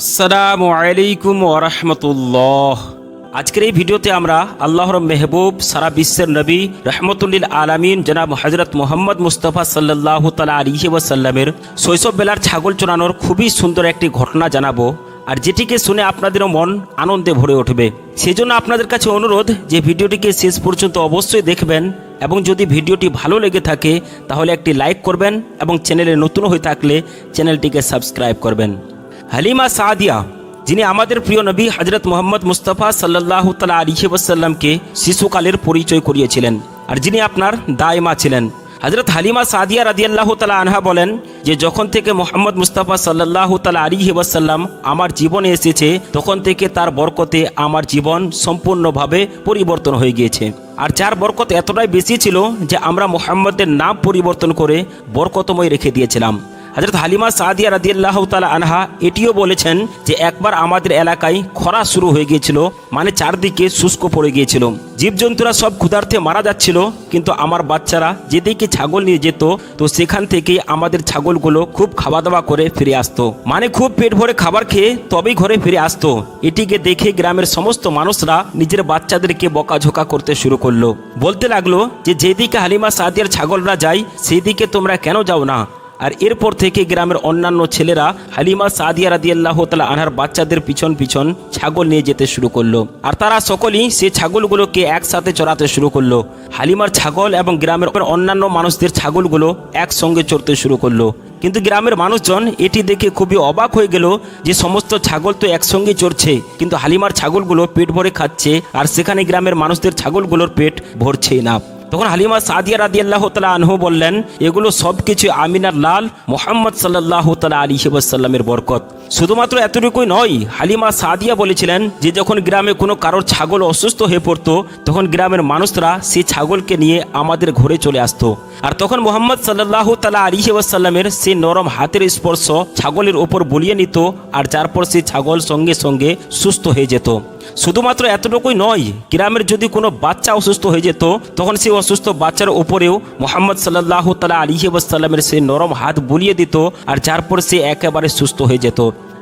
আসসালামু আলাইকুম ওরহমতুল্লাহ আজকের এই ভিডিওতে আমরা আল্লাহর মেহবুব, সারা বিশ্বের নবী, রহমতুল্লিল আলামিন, জনাব হজরত মোহাম্মদ মুস্তফা সাল্লাহ তালা আলিহি শৈশব বেলার ছাগল চড়ানোর খুবই সুন্দর একটি ঘটনা জানাব। আর যেটিকে শুনে আপনাদেরও মন আনন্দে ভরে উঠবে। সেজন্য আপনাদের কাছে অনুরোধ যে ভিডিওটিকে শেষ পর্যন্ত অবশ্যই দেখবেন এবং যদি ভিডিওটি ভালো লেগে থাকে, তাহলে একটি লাইক করবেন এবং চ্যানেলে নতুন হয়ে থাকলে চ্যানেলটিকে সাবস্ক্রাইব করবেন। হালিমা সাদিয়া, যিনি আমাদের প্রিয় নবী হজরত মোহাম্মদ মুস্তফা সাল্লাহ তালা আলিহি ওয়াসাল্লামকে শিশুকালের পরিচয় করিয়েছিলেন আর যিনি আপনার দায়মা ছিলেন। হজরত হালিমা সাদিয়া রাদিয়াল্লাহ তালা আনহা বলেন যে, যখন থেকে মোহাম্মদ মুস্তাফা সাল্লাহ তালা আলিহি ওয়াসাল্লাম আমার জীবনে এসেছে, তখন থেকে তার বরকতে আমার জীবন সম্পূর্ণভাবে পরিবর্তন হয়ে গিয়েছে। আর যার বরকত এতটাই বেশি ছিল যে, আমরা মোহাম্মদের নাম পরিবর্তন করে বরকতময় রেখে দিয়েছিলাম। হজরত হালিমা সাদিয়া রাদিয়াল্লাহ তালা আনহা এটিও বলেছেন যে একবার আমাদের এলাকায় খরা শুরু হয়ে গিয়েছিল মানে চারদিকে শুষ্ক পড়ে গিয়েছিল। জীবজন্তুরা সব ক্ষুধার্থে মারা যাচ্ছিল, কিন্তু আমার বাচ্চারা যেদিকে ছাগল নিয়ে যেত, তো সেখান থেকে আমাদের ছাগলগুলো খুব খাওয়া দাওয়া করে ফিরে আসতো। মানে খুব পেট ভরে খাবার খেয়ে তবেই ঘরে ফিরে আসতো। এটিকে দেখে গ্রামের সমস্ত মানুষরা নিজের বাচ্চাদেরকে বকাঝোকা করতে শুরু করল। বলতে লাগল যে, যেদিকে হালিমা সাদিয়ার ছাগলরা যায় সেই দিকে তোমরা কেন যাও না? আর এরপর থেকে গ্রামের অন্যান্য ছেলেরা হালিমা সাদিয়া রাদিয়াল্লাহ তালা আনহার বাচ্চাদের পিছন পিছন ছাগল নিয়ে যেতে শুরু করল। আর তারা সকলেই সে ছাগলগুলোকে একসাথে চড়াতে শুরু করল। হালিমার ছাগল এবং গ্রামের অন্যান্য মানুষদের ছাগলগুলো একসঙ্গে চড়তে শুরু করল। কিন্তু গ্রামের মানুষজন এটি দেখে খুবই অবাক হয়ে গেল যে সমস্ত ছাগল তো একসঙ্গে চড়ছে, কিন্তু হালিমার ছাগলগুলো পেট ভরে খাচ্ছে আর সেখানে গ্রামের মানুষদের ছাগলগুলোর পেট ভরছেই না। তখন হালিমা সাদিয়া রাদি আল্লাহ তালা আনহু বললেন, এগুলো সব কিছু আমিনার লাল মোহাম্মদ সাল্লাহ তালা আলী সাল্লামের বরকত। শুধুমাত্র এতটুকুই নয়, হালিমা সাদিয়া বলেছিলেন যে যখন গ্রামে কোনো কারোর ছাগল অসুস্থ হয়ে পড়তো, তখন গ্রামের মানুষরা সেই ছাগলকে নিয়ে আমাদের ঘরে চলে আসতো। আর তখন মোহাম্মদ সাল্লাহ তালা আলী সাল্লামের সেই নরম হাতের স্পর্শ ছাগলের ওপর বলিয়ে নিত, আর যার পর সেই ছাগল সঙ্গে সঙ্গে সুস্থ হয়ে যেত। শুধুমাত্র এতটুকুই নয়, গ্রামের যদি কোনো বাচ্চা অসুস্থ হয়ে যেত, তখন সেই অসুস্থ বাচ্চার উপরেও মোহাম্মদ সাল্লাহ তালা আলী আসাল্লামের সেই নরম হাত বুলিয়ে দিত আর যার পর সে একেবারে সুস্থ হয়ে যেত।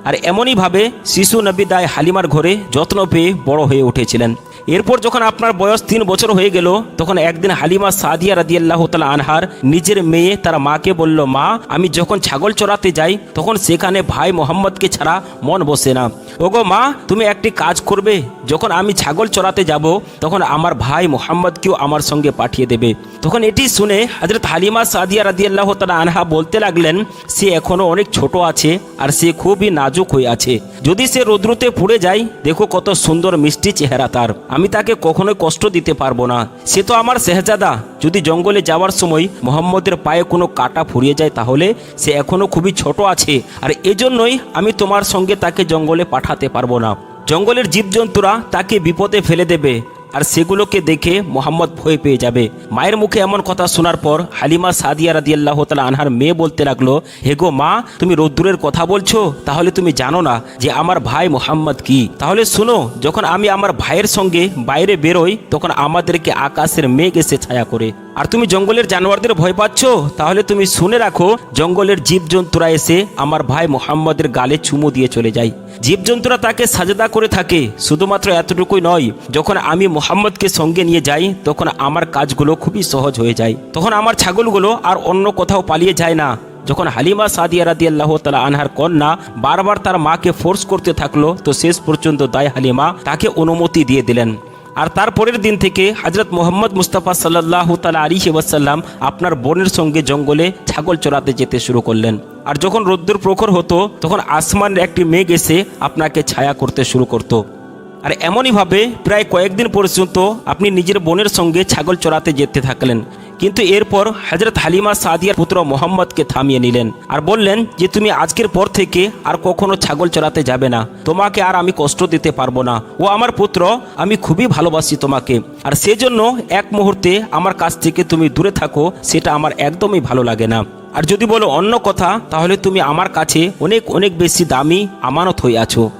আর এমনইভাবে শিশু নবী দায় হালিমার ঘরে যত্ন পেয়ে বড় হয়ে উঠেছিলেন। এরপর যখন আপনার বয়স তিন বছর হয়ে গেল, তখন একদিন হালিমা সাদিয়া রাদিয়াল্লাহ তালা আনহার নিজের মেয়ে তার মাকে বলল, মা, আমি যখন ছাগল চড়াতে যাই, তখন সেখানে ভাই মোহাম্মদকে ছাড়া মন বসে না। ওগো মা, তুমি একটি কাজ করবে, যখন আমি ছাগল চড়াতে যাব, তখন আমার ভাই মোহাম্মদকেও আমার সঙ্গে পাঠিয়ে দেবে। তখন এটি শুনে হজরত হালিমা সাদিয়া রাদিয়াল্লাহ তালা আনহা বলতে লাগলেন, সে এখনও অনেক ছোট আছে আর সে খুবই নাজুক হয়ে আছে। যদি সে রৌদ্রতে পুড়ে যায়, দেখো কত সুন্দর মিষ্টি চেহারা তার। আমি তাকে কখনোই কষ্ট দিতে পারব না। সে তো আমার শেহজাদা। যদি জঙ্গলে যাওয়ার সময় মোহাম্মদের পায়ে কোনো কাটা ফুরিয়ে যায় তাহলে সে এখনও খুবই ছোট আছে। আর এজন্যই আমি তোমার সঙ্গে তাকে জঙ্গলে পাঠাতে পারব না। জঙ্গলের জীবজন্তুরা তাকে বিপদে ফেলে দেবে। আর সেগুলোকে দেখে মোহাম্মদ ভয় পেয়ে যাবে। মায়ের মুখে এমন কথা শোনার পর হালিমা সাদিয়া রাদিয়াল্লাহ তালা আনহার মেয়ে বলতে লাগল হেগো মা, তুমি রোদ্দুরের কথা বলছো? তাহলে তুমি জানো না যে আমার ভাই মোহাম্মদ কি। তাহলে শুনো, যখন আমি আমার ভাইয়ের সঙ্গে বাইরে বেরোই, তখন আমাদেরকে আকাশের মেঘ এসে ছায়া করে। আর তুমি জঙ্গলের জানোয়ারদের ভয় পাচ্ছ? তাহলে তুমি শুনে রাখো, জঙ্গলের জীবজন্তুরা এসে আমার ভাই মোহাম্মদের গালে চুমু দিয়ে চলে যায়। জীবজন্তুরা তাকে সাজেদা করে থাকে, শুধুমাত্র এতটুকুই নয়, যখন আমি মোহাম্মদকে সঙ্গে নিয়ে যাই, তখন আমার কাজগুলো খুবই সহজ হয়ে যায়। তখন আমার ছাগলগুলো আর অন্য কোথাও পালিয়ে যায় না। যখন হালিমা সাদিয়া রাদি আল্লাহ তালা আনহার কন্যা বারবার তার মাকে ফোর্স করতে থাকল, তো শেষ পর্যন্ত দায় হালিমা তাকে অনুমতি দিয়ে দিলেন। আর তারপরের দিন থেকে হজরত মোহাম্মদ মুস্তাফা সাল্লাহ তালা আলী ওয়াসাল্লাম আপনার বোনের সঙ্গে জঙ্গলে ছাগল চড়াতে যেতে শুরু করলেন আর যখন রোদ্দুর প্রখর হতো, তখন আসমানের একটি মেঘ এসে আপনাকে ছায়া করতে শুরু করত। আর এমনইভাবে প্রায় কয়েকদিন পর্যন্ত আপনি নিজের বোনের সঙ্গে ছাগল চড়াতে যেতে থাকলেন কিন্তু এরপর হজরত হালিমা সাদিয়ার পুত্র মোহাম্মদকে থামিয়ে নিলেন আর বললেন যে, তুমি আজকের পর থেকে আর কখনো ছাগল চড়াতে যাবে না। তোমাকে আর আমি কষ্ট দিতে পারব না। ও আমার পুত্র, আমি খুবই ভালোবাসি তোমাকে। আর সেজন্য এক মুহূর্তে আমার কাছ থেকে তুমি দূরে থাকো, সেটা আমার একদমই ভালো লাগে না। আর যদি বলো অন্য কথা, তাহলে তুমি আমার কাছে অনেক অনেক বেশি দামি আমানত হয়ে আছো।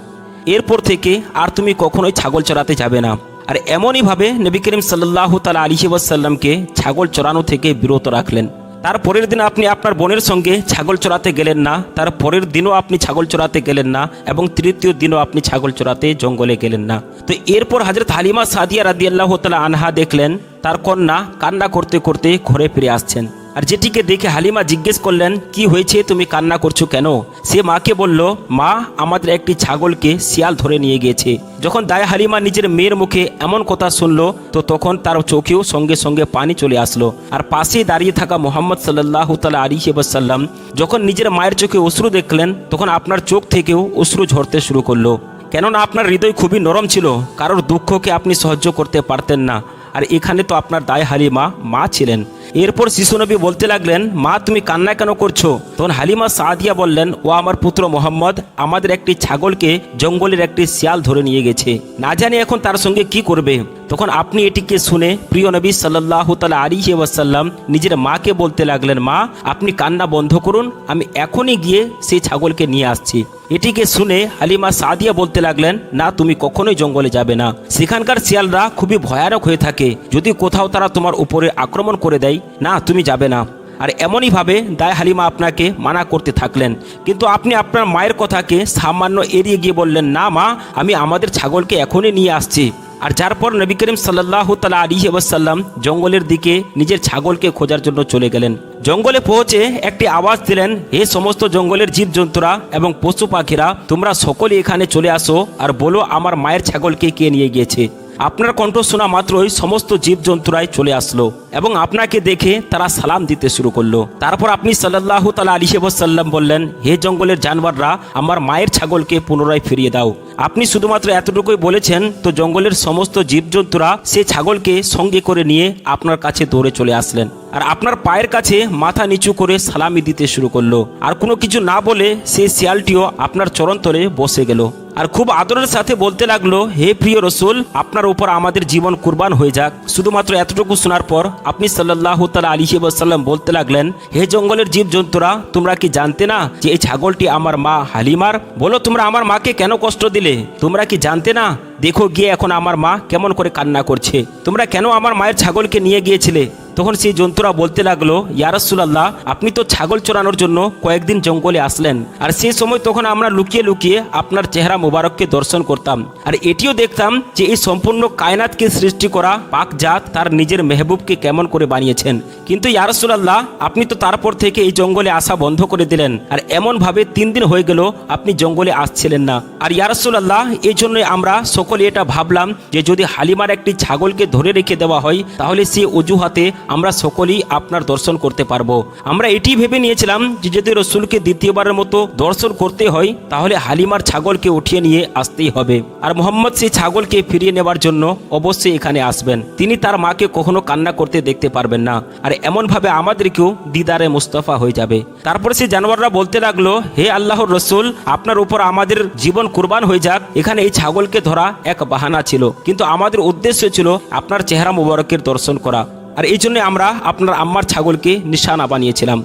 এরপর থেকে আর তুমি কখনোই ছাগল চড়াতে যাবে না। আর এমনইভাবে নবী করিম সাল্লাহ তালা আলী ওয়াসাল্লামকে ছাগল চড়ানো থেকে বিরত রাখলেন। তার পরের দিন আপনি আপনার বোনের সঙ্গে ছাগল চড়াতে গেলেন না, তার পরের দিনও আপনি ছাগল চড়াতে গেলেন না এবং তৃতীয় দিনও আপনি ছাগল চড়াতে জঙ্গলে গেলেন না। তো এরপর হাজরত হালিমা সাদিয়া রাদিয়াল্লাহ তালা আনহা দেখলেন, তার কন্যা কান্না করতে করতে ঘরে ফিরে আসছেন। আর যেটিকে দেখে হালিমা জিজ্ঞেস করলেন, কি হয়েছে? তুমি কান্না করছ কেন? সে মাকে বলল, মা, আমাদের একটি ছাগলকে শিয়াল ধরে নিয়ে গিয়েছে। যখন দায় হালিমা নিজের মেয়ের মুখে এমন কথা শুনলো, তো তখন তার চোখেও সঙ্গে সঙ্গে পানি চলে আসলো। আর পাশে দাঁড়িয়ে থাকা মোহাম্মদ সাল্লাহ তালা আলী সাল্লাম যখন নিজের মায়ের চোখে অশ্রু দেখলেন, তখন আপনার চোখ থেকেও অশ্রু ঝরতে শুরু করল। কেননা আপনার হৃদয় খুবই নরম ছিল, কারোর দুঃখকে আপনি সহ্য করতে পারতেন না। আর এখানে তো আপনার দায় হালিমা মা ছিলেন। এরপর শিশুনবী বলতে লাগলেন, মা, তুমি কান্না কেন করছ? তখন হালিমা সাদিয়া বললেন, ও আমার পুত্র মোহাম্মদ, আমাদের একটি ছাগলকে জঙ্গলের একটি শিয়াল ধরে নিয়ে গেছে। না জানি এখন তার সঙ্গে কি করবে। তখন আপনি এটিকে শুনে প্রিয় নবী সাল্লাহ তালা আলী ওয়াসাল্লাম নিজের মাকে বলতে লাগলেন, মা, আপনি কান্না বন্ধ করুন, আমি এখনই গিয়ে সেই ছাগলকে নিয়ে আসছি। এটিকে শুনে হালিমা সাদিয়া বলতে লাগলেন, না, তুমি কখনোই জঙ্গলে যাবে না। সেখানকার শিয়ালরা খুবই ভয়ানক হয়ে থাকে। যদি কোথাও তারা তোমার উপরে আক্রমণ করে দেয়, না, তুমি যাবে না। আর এমনইভাবে দায় হালিমা আপনাকে মানা করতে থাকলেন। কিন্তু আপনি আপনার মায়ের কথাকে সামান্য এড়িয়ে গিয়ে বললেন, না, মা, আমি আমাদের ছাগলকে এখনই নিয়ে আসছি। আর যার পর নবী করিম সাল্লাহ তালা আলী ওয়াসাল্লাম জঙ্গলের দিকে নিজের ছাগলকে খোঁজার জন্য চলে গেলেন। জঙ্গলে পৌঁছে একটি আওয়াজ দিলেন, হে সমস্ত জঙ্গলের জীবজন্তুরা এবং পশু পাখিরা, তোমরা সকলে এখানে চলে আসো আর বলো আমার মায়ের ছাগলকে কে নিয়ে গিয়েছে? আপনার কণ্ঠ শোনা মাত্রই সমস্ত জীবজন্তুরাই চলে আসলো এবং আপনাকে দেখে তারা সালাম দিতে শুরু করল। তারপর আপনি সাল্লাহ তালা আলী সাল্লাম বললেন, হে জঙ্গলের জানোয়াররা, আমার মায়ের ছাগলকে পুনরায় ফিরিয়ে দাও। আপনি শুধুমাত্র এতটুকুই বলেছেন, তো জঙ্গলের সমস্ত জীবজন্তুরা সে ছাগলকে সঙ্গে করে নিয়ে আপনার কাছে দৌড়ে চলে আসলেন। আর আপনার পায়ের কাছে মাথা নিচু করে সালামি দিতে শুরু করল। আর কোনো কিছু না বলে সেই শিয়ালটিও আপনার চরণতলে বসে গেল। আর খুব আদরের সাথে বলতে লাগল, হে প্রিয় রসুল, আপনার উপর আমাদের জীবন কুরবান হয়ে যাক। শুধুমাত্র এতটুকু শোনার পর আপনি সাল্লাহ তালা আলী সাল্লাম বলতে লাগলেন, হে জঙ্গলের জীবজন্তুরা, তোমরা কি জানতে না যে এই ছাগলটি আমার মা হালিমার? বলো, তোমরা আমার মাকে কেন কষ্ট দিলে? তোমরা কি জানতে না? দেখো গিয়ে এখন আমার মা কেমন করে কান্না করছে। তোমরা কেন আমার মায়ের ছাগলকে নিয়ে গিয়েছিলে? তখন সেই জন্তুরা বলতে লাগল ইয়ারসুল্লাহ আপনি তো ছাগল চড়ানোর জন্য কয়েকদিন জঙ্গলে আসলেন। আর সেই সময় তখন আমরা লুকিয়ে লুকিয়ে আপনার চেহারা মোবারককে দর্শন করতাম। আর এটিও দেখতাম যে এই সম্পূর্ণ কায়নাতকে সৃষ্টি করা পাক জাত তার নিজের মেহবুবকে কেমন করে বানিয়েছেন। কিন্তু ইয়ারসুল্লাহ আপনি তো তারপর থেকে এই জঙ্গলে আসা বন্ধ করে দিলেন। আর এমনভাবে তিন দিন হয়ে গেল আপনি জঙ্গলে আসছিলেন না। আর ইয়ারসুল্লাহ এই জন্য আমরা সকলে এটা ভাবলাম যে যদি হালিমার একটি ছাগলকে ধরে রেখে দেওয়া হয়, তাহলে সে অজুহাতে আমরা সকলেই আপনার দর্শন করতে পারব। আমরা এটি ভেবে নিয়েছিলাম যে যদি রসুলকে দ্বিতীয়বারের মতো দর্শন করতে হয়, তাহলে হালিমার ছাগলকে উঠিয়ে নিয়ে আসতেই হবে। আর মোহাম্মদ সেই ছাগলকে ফিরিয়ে নেবার জন্য অবশ্যই এখানে আসবেন। তিনি তার মাকে কখনো কান্না করতে দেখতে পারবেন না। আর এমনভাবে আমাদেরকেও দিদারে মুস্তফা হয়ে যাবে। তারপর সেই জানোয়াররা বলতে লাগল, হে আল্লাহর রসুল, আপনার উপর আমাদের জীবন কুরবান হয়ে যাক। এখানে এই ছাগলকে ধরা এক বাহানা ছিল। কিন্তু আমাদের উদ্দেশ্য ছিল আপনার চেহারা মুবারকের দর্শন করা। আর এই জন্য আমরা আপনার আম্মার ছাগলকে নিশানা বানিয়েছিলাম।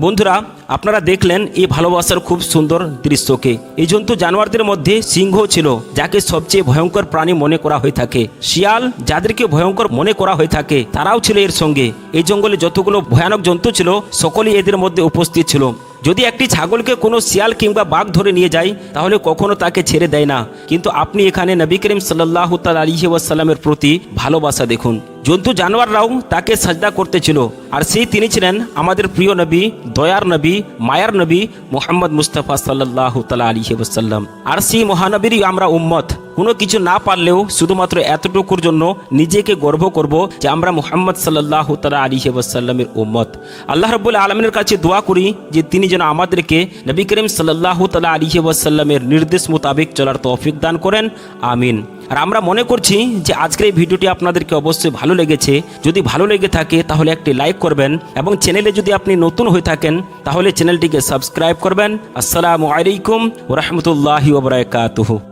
বন্ধুরা আপনারা দেখলেন এই ভালোবাসার খুব সুন্দর দৃশ্যকে। এই জন্তু জানোয়ারদের মধ্যে সিংহ ছিল, যাকে সবচেয়ে ভয়ঙ্কর প্রাণী মনে করা হয়ে থাকে। শিয়াল, যাদেরকে ভয়ঙ্কর মনে করা হয়ে থাকে, তারাও ছিল এর সঙ্গে। এই জঙ্গলে যতগুলো ভয়ানক জন্তু ছিল, সকলেই এদের মধ্যে উপস্থিত ছিল। যদি একটি ছাগলকে কোনো শিয়াল কিংবা বাঘ ধরে নিয়ে যায়, তাহলে কখনো তাকে ছেড়ে দেয় না। কিন্তু আপনি এখানে নবী করিম সাল্লাহ তাল আলহি ওয়াসাল্লামের প্রতি ভালোবাসা দেখুন। জন্তু জানোয়াররাও তাকে সাজদা করতেছিল আর সেই তিনি ছিলেন আমাদের প্রিয় নবী, দয়ার নবী মায়ার নবী মোহাম্মদ মুস্তাফা সাল্লাহ তালা আলী ওসাল্লাম আর সেই মহানবীরই আমরা উম্মত। কোনো কিছু না পারলেও শুধুমাত্র এতটুকুর জন্য নিজেকে গর্ব করব যে আমরা মোহাম্মদ সাল্লাহ তালা আলী ওসাল্লামের উম্মত। আল্লাহ রব্বুল আলমিনের কাছে দোয়া করি যে তিনি যেন আমাদেরকে নবী করিম সাল্লাহ তালা আলী ওয়াসাল্লামের নির্দেশ মোতাবেক চলার তৌফিক দান করেন। আমিন। আর আমরা মনে করছি যে আজকের এই ভিডিওটি আপনাদেরকে অবশ্যই ভালো লেগেছে। যদি ভালো লেগে থাকে তাহলে একটি লাইক করবেন এবং চ্যানেলে যদি আপনি নতুন হয়ে থাকেন তাহলে চ্যানেলটিকে সাবস্ক্রাইব করবেন। আসসালামু আলাইকুম ওরহমতুল্লাহি ওবরাকাতুহু